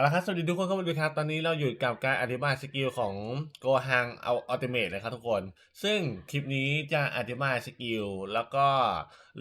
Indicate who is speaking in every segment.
Speaker 1: เอาละครับ สวัสดีทุกคนครับสวัสดีครับ ตอนนี้เราอยู่กับการอธิบายสกิลของโกฮังเอาอัลติเมทนะครับทุกคน ซึ่งคลิปนี้จะอธิบายสกิลแล้วก็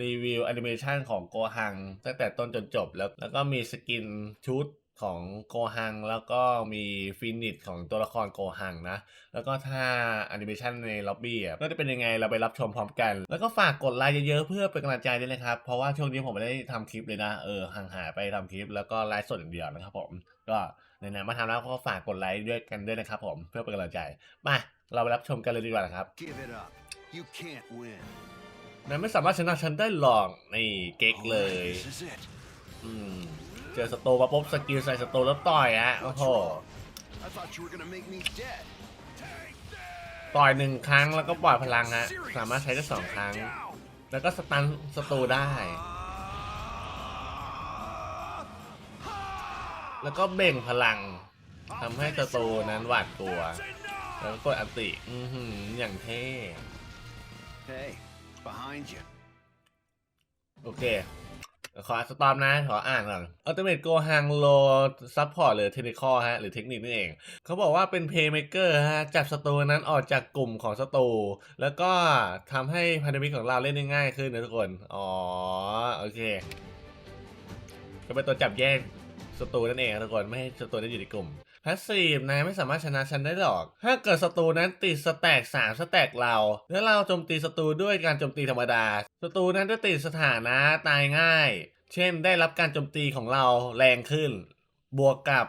Speaker 1: รีวิวแอนิเมชันของโกฮังตั้งแต่ต้นจนจบแล้ว แล้วก็มีสกินชุด ของโกฮัง แล้วก็มีฟินิชของตัวละครโกฮังนะ แล้วก็ถ้าแอนิเมชันในล็อบบี้อะก็จะเป็นยังไงเราไปรับชมพร้อมกัน แล้วก็ฝากกดไลค์เยอะๆเพื่อเป็นกำลังใจด้วยนะครับ เพราะว่าช่วงนี้ผมไม่ได้ทำคลิปเลยนะ เออห่างหายไปทำคลิปแล้วก็ไลฟ์สดอย่างเดียวนะครับผม ก็ไหนๆมาทำแล้วก็ฝากกดไลค์ด้วยกันด้วยนะครับผมเพื่อเป็นกำลังใจ มาเราไปรับชมกันเลยดีกว่านะครับ
Speaker 2: Give it up. You can't win.
Speaker 1: นายไม่สามารถชนะฉันได้หรอกนี่เก๊กเลย
Speaker 2: Alright, This is it.
Speaker 1: อืม เจอสโตร์มาปุ๊บสกิลใส่สโตร์แล้วต่อยอะโอ้โห
Speaker 2: I thought you were gonna make me dead.
Speaker 1: ต่อยหนึ่งครั้งแล้วก็ปล่อยพลังฮะสามารถใช้ได้สองครั้ง แล้วก็สตันสโตร์ได้ แล้วก็เบ่งพลังทำให้สโตร์นั้นหวาดกลัว แล้วก็กดอันติอือหืออย่างเท่
Speaker 2: Hey, behind you.
Speaker 1: โอเค ขอสตอมนะ ขออ่านก่อน Ultimate Go Hang Low Support หรือ Technical ฮะ หรือเทคนิคนั่นเอง เขาบอกว่าเป็น Playmaker ฮะ จับศัตรูนั้นออกจากกลุ่มของศัตรู แล้วก็ทำให้พันธมิตรของเราเล่นได้ง่ายขึ้นนะทุกคน อ๋อ โอเค ก็เป็นตัวจับแยกศัตรูนั่นเองนะทุกคน ไม่ให้ศัตรูได้อยู่ในกลุ่ม แพสซีฟนายไม่สามารถชนะฉันได้หรอก ถ้าเกิดศัตรูนั้นติดสแต็กสามสแต็กเรา แล้วเราโจมตีศัตรูด้วยการโจมตีธรรมดา ศัตรูนั้นจะติดสถานะตายง่าย เช่นได้รับการโจมตีของเราแรงขึ้น บวกกับ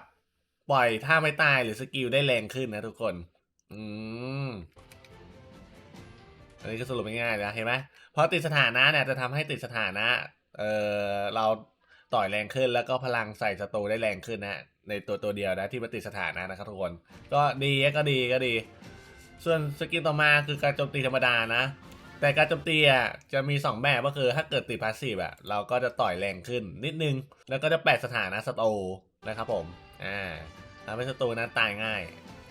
Speaker 1: ปล่อยท่าไม่ตายหรือสกิลได้แรงขึ้นนะทุกคน อืม อันนี้ก็สรุปง่ายๆนะเห็นไหมเพราะติดสถานะเนี่ยจะทำให้ติดสถานะ เออเราต่อยแรงขึ้นแล้วก็พลังใส่ศัตรูได้แรงขึ้นนะ ในตัวตัวเดียวนะที่มันติดสถานะนะครับทุกคน ก็ดีก็ดีก็ดี ส่วนสกิลต่อมาคือการโจมตีธรรมดานะ แต่การโจมตีอะจะมี 2 แบบก็คือถ้าเกิดติดพาสซีฟอะเราก็จะต่อยแรงขึ้นนิดนึง แล้วก็จะแปะสถานะสโตนะครับผมอ่าทำให้ศัตรูนั้นตายง่าย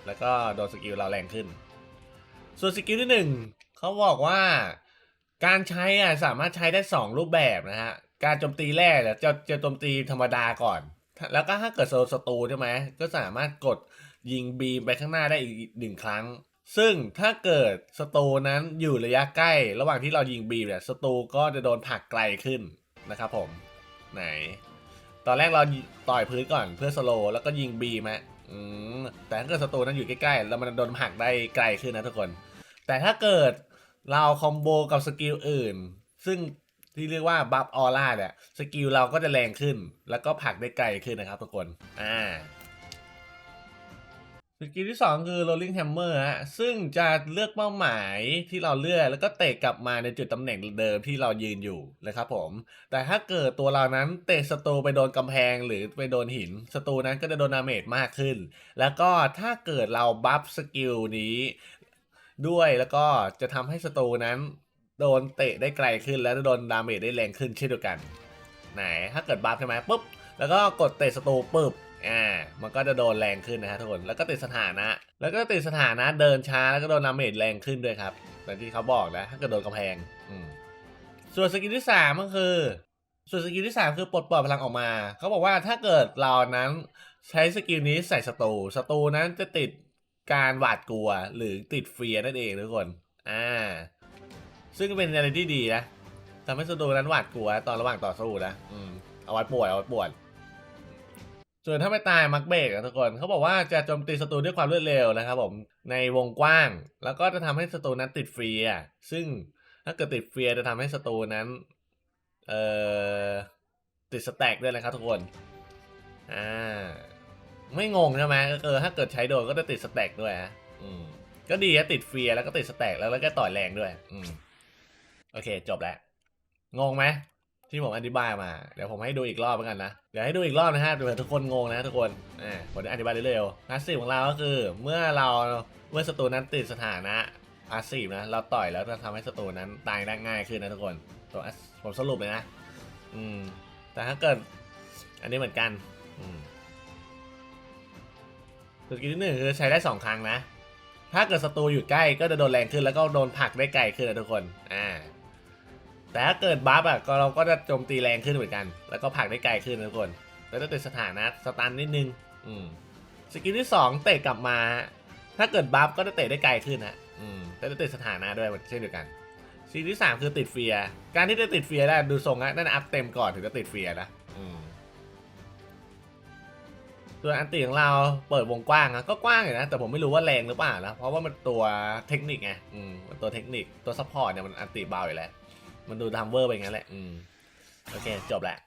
Speaker 1: แล้วก็โดนสกิลเราแรงขึ้น ส่วนสกิลที่หนึ่งเขาบอกว่าการใช้อะสามารถใช้ได้ 2 รูปแบบนะฮะการโจมตีแรกเนี่ยจะจะโจมตีธรรมดาก่อน แล้วก็ถ้าเกิดโซนศัตรูใช่ไหมก็สามารถกดยิงบีมไปข้างหน้าได้อีกหนึ่งครั้ง ซึ่งถ้าเกิดศัตรูนั้นอยู่ระยะใกล้ ระหว่างที่เรายิงบีมเนี่ยศัตรูก็จะโดนผลักไกลขึ้นนะครับผมไหน ตอนแรกเราต่อยพื้นก่อนเพื่อสโลแล้วก็ยิงบีมอะอืมแต่ถ้าเกิดศัตรูนั้นอยู่ใกล้ๆแล้วมันโดนผลักได้ไกลขึ้นนะทุกคน แต่ถ้าเกิดเราคอมโบกับสกิลอื่น ซึ่ง ที่เรียกว่าบัฟออร่าเนี่ยสกิลเราก็จะแรงขึ้น แล้วก็ผลักได้ไกลขึ้นนะครับทุกคนอ่าสกิลที่ 2 คือ rolling hammer ฮะ ซึ่งจะเลือกเป้าหมายที่เราเลือก แล้วก็เตะกลับมาในจุดตำแหน่งเดิมที่เรายืนอยู่นะครับผม แต่ถ้าเกิดตัวเรานั้นเตะศัตรูไปโดนกำแพงหรือไปโดนหินศัตรูนั้นก็จะโดนดาเมจมากขึ้น แล้วก็ถ้าเกิดเราบัฟสกิลนี้ด้วยแล้วก็จะทำให้ศัตรูนั้น โดนเตะได้ไกลขึ้นแล้วโดนดาเมจได้แรงขึ้นเช่นเดียวกัน ไหนถ้าเกิดบัฟใช่ไหมปุ๊บแล้วก็กดเตะศัตรูปุ๊บอ่ามันก็จะโดนแรงขึ้นนะฮะทุกคนแล้วก็ติดสถานะ แล้วก็ติดสถานะเดินช้าแล้วก็โดนดาเมจแรงขึ้นด้วยครับแต่ที่เขาบอกนะถ้าเกิดโดนกำแพงอืมส่วนสกิลที่สามก็คือ ส่วนสกิลที่สามคือปลดปล่อยพลังออกมา เขาบอกว่าถ้าเกิดเรานั้นใช้สกิลนี้ใส่ศัตรูศัตรูนั้นจะติดการหวาดกลัวหรือติดเฟียร์นั่นเองทุกคนอ่า ซึ่งเป็นอะไรที่ดีนะทำให้ศัตรูนั้นหวาดกลัวตอนระหว่างต่อสู้นะอืมเอาไว้ปวยเอาไว้ปวดส่วนถ้าไม่ตายมักเบรกอะทุกคนเขาบอกว่าจะโจมตีศัตรูด้วยความรวดเร็วนะครับผมในวงกว้าง แล้วก็จะทำให้ศัตรูนั้นติดเฟียซึ่งถ้าเกิดติดเฟียจะทำให้ศัตรูนั้นเอ่อติดสแต็กด้วยนะครับทุกคนอ่าไม่งงใช่ไหมก็คือถ้าเกิดใช้โดนก็จะติดสแต็กด้วยฮะอืมก็ดีอะติดเฟียแล้วก็ติดสแต็กแล้วแล้วก็ต่อยแรงด้วย อืม โอเค จบแล้ว งงไหมที่ผมอธิบายมา เดี๋ยวผมให้ดูอีกรอบแล้วกันนะ เดี๋ยวให้ดูอีกรอบนะฮะเดี๋ยวทุกคนงงนะทุกคนอ่าผมจะอธิบายเร็วๆพาสซีฟของเราก็คือ เมื่อเราเมื่อศัตรูนั้นติดสถานะพาสซีฟนะ เราต่อยแล้วจะทำให้ศัตรูนั้นตายได้ง่ายขึ้นนะทุกคน ตัวผมสรุปเลยนะ อืม แต่ถ้าเกิด อันนี้เหมือนกันอืมสกิลที่หนึ่งคือใช้ได้สองครั้งนะ ถ้าเกิดศัตรูอยู่ใกล้ก็จะโดนแรงขึ้นแล้วก็โดนผลักได้ไกลขึ้นนะทุกคน อ่า แต่ถ้าเกิดบัฟอะก็เราก็จะโจมตีแรงขึ้นเหมือนกัน แล้วก็ผักได้ไกลขึ้นนะทุกคน แล้วจะติดสถานะสตันนิดนึง อืมสกิลที่สองเตะกลับมา ถ้าเกิดบัฟก็จะเตะได้ไกลขึ้นฮะอืมแต่จะติดสถานะด้วยเช่นเดียวกันสกิลที่สามคือติดเฟียการที่จะติดเฟียได้ดูทรงนะน่าจะอัพเต็มก่อนถึงจะติดเฟียนะอืมส่วนอันติของเราเปิดวงกว้างอะก็กว้างอยู่นะแต่ผมไม่รู้ว่าแรงหรือเปล่านะเพราะว่ามันตัวเทคนิคไงอืมมันตัวเทคนิคตัวซัพพอร์ตเนี่ยมันอันติเบาอยู่แล้ว มันดูทัมเวอร์ไปงั้นแหละอืมโอเค จบแหละ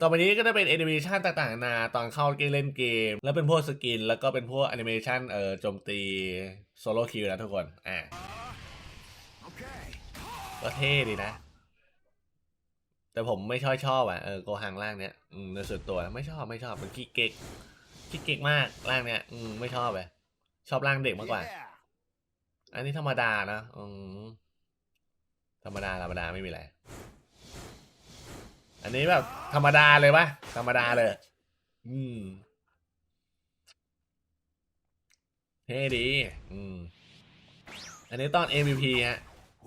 Speaker 1: ต่อไปนี้ก็จะเป็นแอนิเมชันต่างๆนาตอนเข้าเกมเล่นเกม แล้วเป็นพวกสกิน แล้วก็เป็นพวกแอนิเมชันเอ่อโจมตีโซโล่คิวนะทุกคน อ่าก็เท่ดีนะ แต่ผมไม่ชอบชอบอะเออโกหังร่างเนี้ยอืมในส่วนตัวไม่ชอบไม่ชอบมันขี้เก๊กขี้เก๊กมากร่างเนี้ยอืมไม่ชอบเลยชอบร่างเด็กมากกว่า อันนี้ธรรมดานะอืม ธรรมดาธรรมดาไม่มีอะไร อันนี้แบบธรรมดาเลยปะธรรมดาเลย อืมเท่ดี อืม อันนี้ตอน MVP ฮะ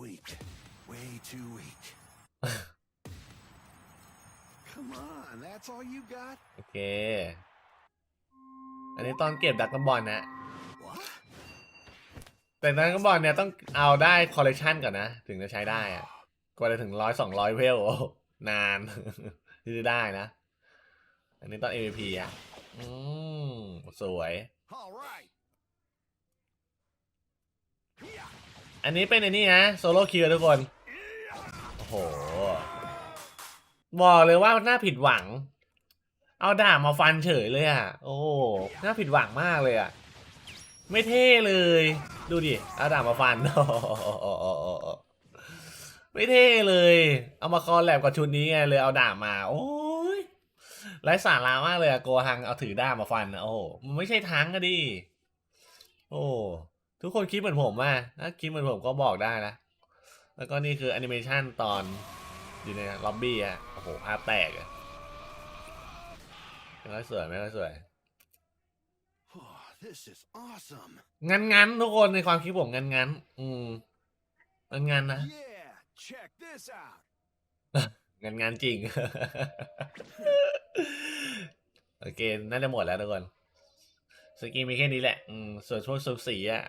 Speaker 2: Weak. Way too weak. Come on, that's all you got?
Speaker 1: โอเค อันนี้ตอนเก็บดักกบอลนะ
Speaker 2: What?
Speaker 1: แต่ดักกบอลเนี่ยต้องเอาได้คอลเลกชันก่อนนะ ถึงจะใช้ได้อะกว่าจะถึงร้อยสองร้อยเวลนาน ที่จะได้นะ อันนี้ตอน MVP อะ อืม สวย อันนี้เป็นไอ้นี่นะโซโล่คิวทุกคน โอ้โห บอกเลยว่าน่าผิดหวัง เอาดาบมาฟันเฉยเลยอะ โอ้หน่าผิดหวังมากเลยอะ ไม่เท่เลย ดูดิเอาดาบมาฟันไม่เท่เลย เอามาคอลแลบกับชุดนี้ไงเลยเอาดาบมา โอ้ยไร้สาระมากเลยอะโกหังเอาถือดาบมาฟันโอ้โหมันไม่ใช่ทั้งอะดิโอ้ทุกคนคิดเหมือนผมอะถ้าคิดเหมือนผมก็บอกได้นะแล้วก็นี่คือแอนิเมชันตอนอยู่ในล็อบบี้อะโอ้โหภาพแตกอะไม่ค่อยสวยไม่ค่อยสวย งั้นงั้นๆทุกคนในความคิดผมงั้นงั้นๆอืมงั้นงั้นๆนะ
Speaker 2: Yeah, check this out.
Speaker 1: งั้นงั้นๆจริง โอเค น่าจะหมดแล้วทุกคนสกินมีแค่นี้แหละ อืม ส่วนพวกสุสีอะ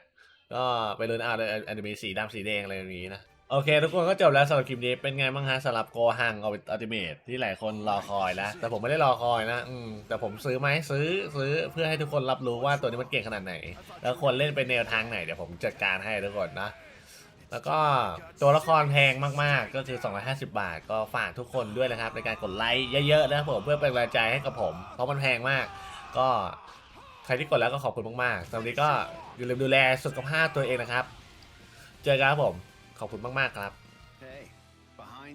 Speaker 1: ก็ไปเดินเอาเลยอันจะมีสีดำสีแดงอะไรอย่างนี้นะ โอเค ทุกคนก็จบแล้วสำหรับคลิปนี้เป็นไงบ้างฮะสำหรับโกฮังเอาอัลติเมทที่หลายคนรอคอยนะแต่ผมไม่ได้รอคอยนะอืมแต่ผมซื้อไหมซื้อซื้อเพื่อให้ทุกคนรับรู้ว่าตัวนี้มันเก่งขนาดไหน แล้วควรเล่นไปแนวทางไหนเดี๋ยวผมจัดการให้ทุกคนนะ แล้วก็ตัวละครแพงมากๆ ก็คือ 250 บาท ก็ฝากทุกคนด้วยนะครับ ในการกดไลค์เยอะๆนะครับผมเพื่อเป็นกำลังใจให้กับผม เพราะมันแพงมาก ก็ใครที่กดแล้วก็ขอบคุณมากๆสำหรับนี้ก็อย่าลืมดูแลสุขภาพตัวเองนะครับ เจอกันครับผม ขอบคุณมาก ๆ ครับ